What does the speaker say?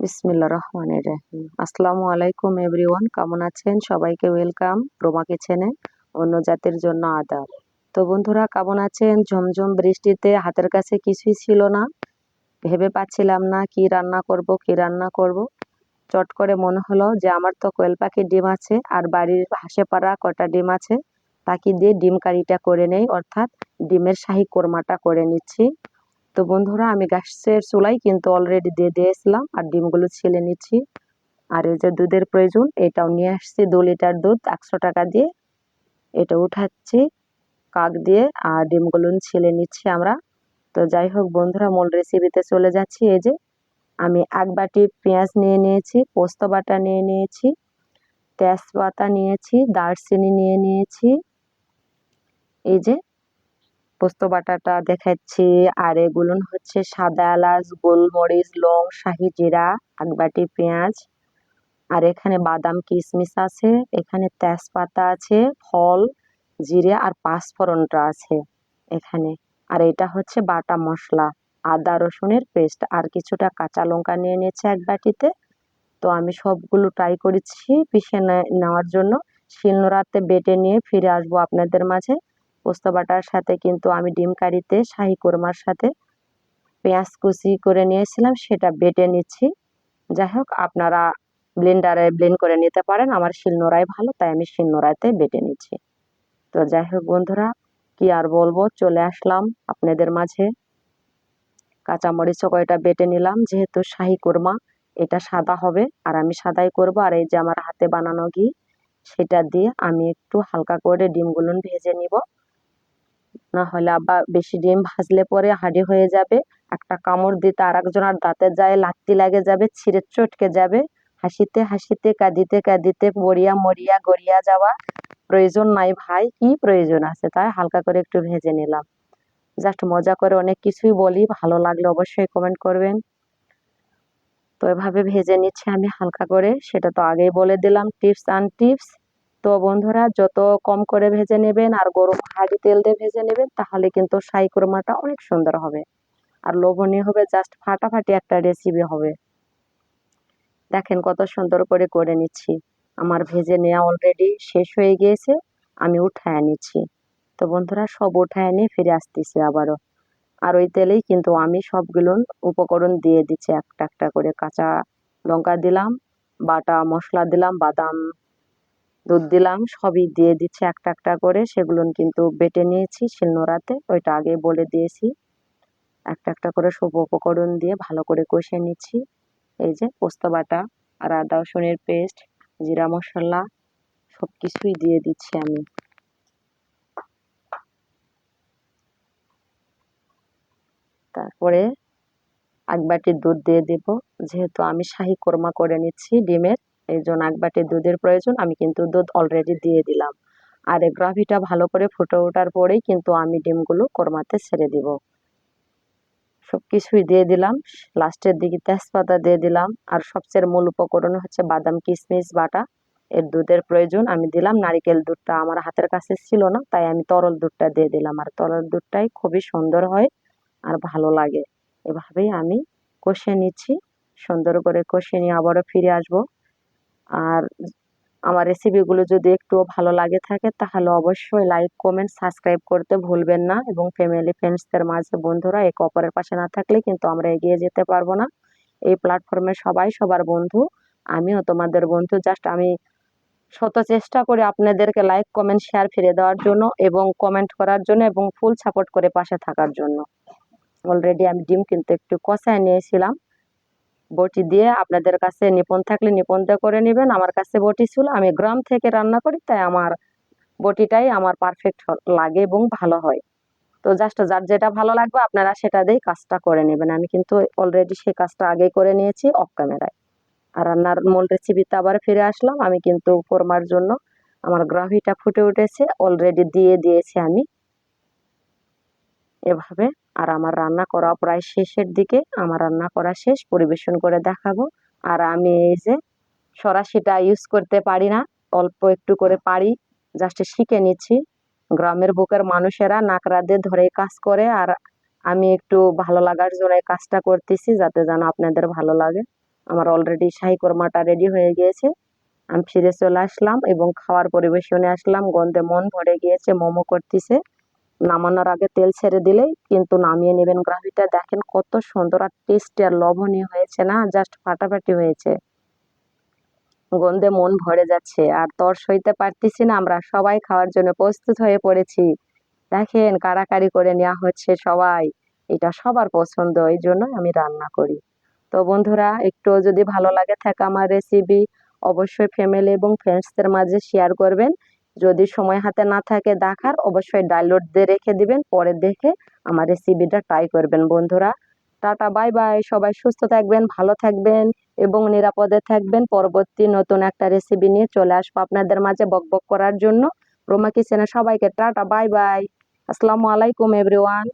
বিসমিল্লা রহমান রাহিম। আসসালামু আলাইকুম এভরিওয়ান, কেমন আছেন? সবাইকে ওয়েলকাম রোমা কিচেনে, অন্য জাতির জন্য আদাব তো বন্ধুরা, কেমন আছেন? ঝমঝম বৃষ্টিতে হাতের কাছে কিছুই ছিল না। ভেবে পাচ্ছিলাম না কি রান্না করব, কি রান্না করব। চট করে মনে হলো যে আমার তো কোয়েল পাখির ডিম আছে, আর বাড়ির হাসে পাড়া কটা ডিম আছে পাখি দিয়ে ডিম কারিটা করে নেই। অর্থাৎ ডিমের শাহি কোরমাটা করে নিচ্ছি। তো বন্ধুরা, আমি গ্যাসের চুলাই কিন্তু অলরেডি দিয়ে দিয়েছিলাম আর ডিমগুলো ছেলে নিচ্ছি। আর এই যে দুধের প্রয়োজন, এটাও নিয়ে আসছি দু লিটার দুধ, একশো টাকা দিয়ে। এটা উঠাচ্ছি, কাক দিয়ে আর ডিমগুলো ছেলে নিচ্ছি আমরা। তো যাই হোক বন্ধুরা, মূল রেসিপিতে চলে যাচ্ছি। এই যে আমি এক বাটি পেঁয়াজ নিয়ে নিয়েছি, পোস্ত বাটা নিয়ে নিয়েছি, তেজপাতা নিয়েছি, দারচিনি নিয়ে নিয়েছি। এই যে পোস্ত বাটাটা দেখাচ্ছি। আর এগুলো হচ্ছে সাদা এলাচ, গোলমরিচ, লং, শাহি জিরা আকবাটি পেঁয়াজ। আর এখানে বাদাম কিশমিশ আছে, এখানে তেজপাতা আছে, ফল, জিরে আর পাঁচফোড়নটা আছে এখানে। আর এটা হচ্ছে বাটা মশলা, আদা রসুনের পেস্ট। আর কিছুটা কাঁচা লঙ্কা নিয়ে নিয়েছে এক বাটিতে। তো আমি সবগুলো ট্রাই করেছি পিষে নেওয়ার জন্য। শিলনোড়াতে বেটে নিয়ে ফিরে আসব আপনাদের মাঝে। পোস্ত বাটার সাথে কিন্তু আমি ডিম কারিতে শাহি কোরমার সাথে পেঁয়াজ কুচি করে নিয়েছিলাম, সেটা বেটে নিচ্ছি। যাই হোক, আপনারা ব্লেন্ডারে ব্লেন্ড করে নিতে পারেন। আমার শিলনোড়াই ভালো, তাই আমি শিলনোড়াতে বেটে নিচ্ছি। তো যাই হোক বন্ধুরা, কি আর বলব, চলে আসলাম আপনাদের মাঝে। কাঁচামরিচ কয়টা বেটে নিলাম, যেহেতু শাহি কোরমা, এটা সাদা হবে, আর আমি সাদাই করব। আর এই যে আমার হাতে বানানো ঘি, সেটা দিয়ে আমি একটু হালকা করে ডিমগুলো ভেজে নিব। না হলে আবার বেশি ডিম ভাজলে পরে হাডি হয়ে যাবে। একটা কামড় দিতে আর একজনের দাঁতে যায়, লাত্তি লাগে যাবে, ছিঁড়ে চটকে যাবে। হাসিতে হাসিতে, কাঁদিতে কাঁদিতে, মরিয়া মরিয়া গড়িয়া যাওয়া। প্রয়োজন নাই ভাই, কি প্রয়োজন আছে তাই হালকা করে একটু ভেজে নিলাম। জাস্ট মজা করে অনেক কিছুই বলি, ভালো লাগলে অবশ্যই কমেন্ট করবেন। তো এভাবে ভেজে নিচ্ছে আমি হালকা করে, সেটা তো আগেই বলে দিলাম, টিপস অ্যান্ড টিপস তো বন্ধুরা, যত কম করে ভেজে নেবেন আর গরম হাঁড়ি তেল দিয়ে ভেজে নেবেন, তাহলে কিন্তু সাই কোরমাটা অনেক সুন্দর হবে। আর লোভনীয় হবে জাস্ট ফাটাফাটি একটা রেসিপি হবে। দেখেন কত সুন্দর করে করে নিচ্ছি। আমার ভেজে নেওয়া অলরেডি শেষ হয়ে গিয়েছে, আমি উঠায় নিচ্ছি। তো বন্ধুরা, সব উঠায় নিয়ে ফিরে আসতেছি আবারও। আর ওই তেলেই কিন্তু আমি সবগুলো উপকরণ দিয়ে দিচ্ছি। একটা একটা করে কাঁচা লঙ্কা দিলাম, বাটা মশলা দিলাম, বাদাম দুধ দিলাম, সবই দিয়ে দিচ্ছি একটা একটা করে। সেগুলো কিন্তু বেটে নিয়েছি শিলনোড়াতে, ওইটা আগে বলে দিয়েছি। একটা একটা করে সব উপকরণ দিয়ে ভালো করে কষে নিচ্ছি। এই যে পোস্ত বাটা আর আদা, রসুনের পেস্ট, জিরা মশলা সব কিছুই দিয়ে দিচ্ছি আমি। তারপরে এক বাটি দুধ দিয়ে দেব। যেহেতু আমি শাহি কোরমা করে নিচ্ছি ডিমের এই জন্য এক বাটি দুধের প্রয়োজন, আমি কিন্তু দুধ অলরেডি দিয়ে দিলাম। আর গ্রাভিটা ভালো করে ফুটে ওঠার পরেই কিন্তু আমি ডিমগুলো কোরমাতে ছেড়ে দিব। সব কিছুই দিয়ে দিলাম, লাস্টের দিকে তেজপাতা দিয়ে দিলাম, আর সবচেয়ে মূল উপকরণ হচ্ছে বাদাম কিশমিশ বাটা। এর দুধের প্রয়োজন, আমি দিলাম, নারিকেল দুধটা আমার হাতের কাছে ছিল না, তাই আমি তরল দুধটা দিয়ে দিলাম। আর তরল দুধটাই খুবই সুন্দর হয় আর ভালো লাগে। এভাবেই আমি কষে নিচ্ছি, সুন্দর করে কষে নিয়ে আবারও ফিরে আসব। আর আমার রেসিপিগুলো যদি একটু ভালো লাগে থাকে, তাহলে অবশ্যই লাইক কমেন্ট সাবস্ক্রাইব করতে ভুলবেন না। এবং ফ্যামিলি ফ্রেন্ডসদের মাঝে বন্ধুরা এক অপরের পাশে না থাকলে কিন্তু আমরা এগিয়ে যেতে পারব না। এই প্ল্যাটফর্মে সবাই সবার বন্ধু। আমিও তোমাদের বন্ধু। জাস্ট আমি শত চেষ্টা করে আপনাদেরকে লাইক কমেন্ট শেয়ার ফিরে দেওয়ার জন্য এবং কমেন্ট করার জন্য এবং ফুল সাপোর্ট করে পাশে থাকার জন্য। অলরেডি আমি ডিম কিন্তু একটু কষায় নিয়েছিলাম। বটি দিয়ে আপনাদের কাছে নিপুণ থাকলে নিপুণ দিয়ে করে নেবেন। আমার কাছে বটি ছিল, আমি গ্রাম থেকে রান্না করি, তাই আমার বটিটাই আমার পারফেক্ট লাগে এবং ভালো হয়। তো জাস্ট যার যেটা ভালো লাগবে, আপনারা সেটা দিয়েই কাজটা করে নেবেন। আমি কিন্তু অলরেডি সেই কাজটা আগেই করে নিয়েছি অফ ক্যামেরায় আর রান্নার মূল রেসিপিতে আবার ফিরে আসলাম, আমি কিন্তু কোরমার জন্য আমার গ্রাভিটা ফুটে উঠেছে অলরেডি দিয়ে দিয়েছি আমি। এভাবে আর আমার রান্না করা প্রায় শেষের দিকে আমার রান্না করা শেষ, পরিবেশন করে দেখাবো। আর আমি এই যে সরাসিটা ইউজ করতে পারি না, অল্প একটু করে পারি জাস্ট শিখে নিচ্ছি। গ্রামের বুকের মানুষেরা নাকরাদের ধরে কাজ করে, আর আমি একটু ভালো লাগার জন্য কাজটা করতেছি যাতে যেন আপনাদের ভালো লাগে। আমার অলরেডি শাহি কোরমাটা রেডি হয়ে গিয়েছে। আমি ফিরে চলে আসলাম এবং খাওয়ার পরিবেশনে আসলাম, গন্ধে মন ভরে গিয়েছে, মোমো করতেছে। নামানোর আগে তেল ছেড়ে দিলেই কিন্তু নামিয়ে নেবেন গ্রাভিটা। দেখেন কত সুন্দর আর টেস্টি আর লবণীয় হয়েছে না? জাস্ট ফাটাফাটি হয়েছে। গন্ধে মন ভরে যাচ্ছে। আর তর সইতে পারতেছি না আমরা। সবাই খাওয়ার জন্য প্রস্তুত হয়ে পড়েছি। দেখেন কাড়াকাড়ি করে নেওয়া হচ্ছে সবাই। এটা সবার পছন্দ, এই জন্য আমি রান্না করি। তো বন্ধুরা, একটু যদি ভালো লাগে থাকে আমার রেসিপি অবশ্যই ফ্যামিলি এবং ফ্রেন্ডসদের মাঝে শেয়ার করবেন। যদি সময় হাতে না থাকে দেখার, অবশ্যই ডাউনলোড দিয়ে রেখে দিবেন, পরে দেখে আমার রেসিপিটা ট্রাই করবেন বন্ধুরা। টাটা বাই বাই সবাই সুস্থ থাকবেন, ভালো থাকবেন এবং নিরাপদে থাকবেন। পরবর্তী নতুন একটা রেসিপি নিয়ে চলে আসব আপনাদের মাঝে বকবক করার জন্য। রোমা কিচেনে সবাইকে টাটা বাই বাই আসসালামু আলাইকুম এভরিওয়ান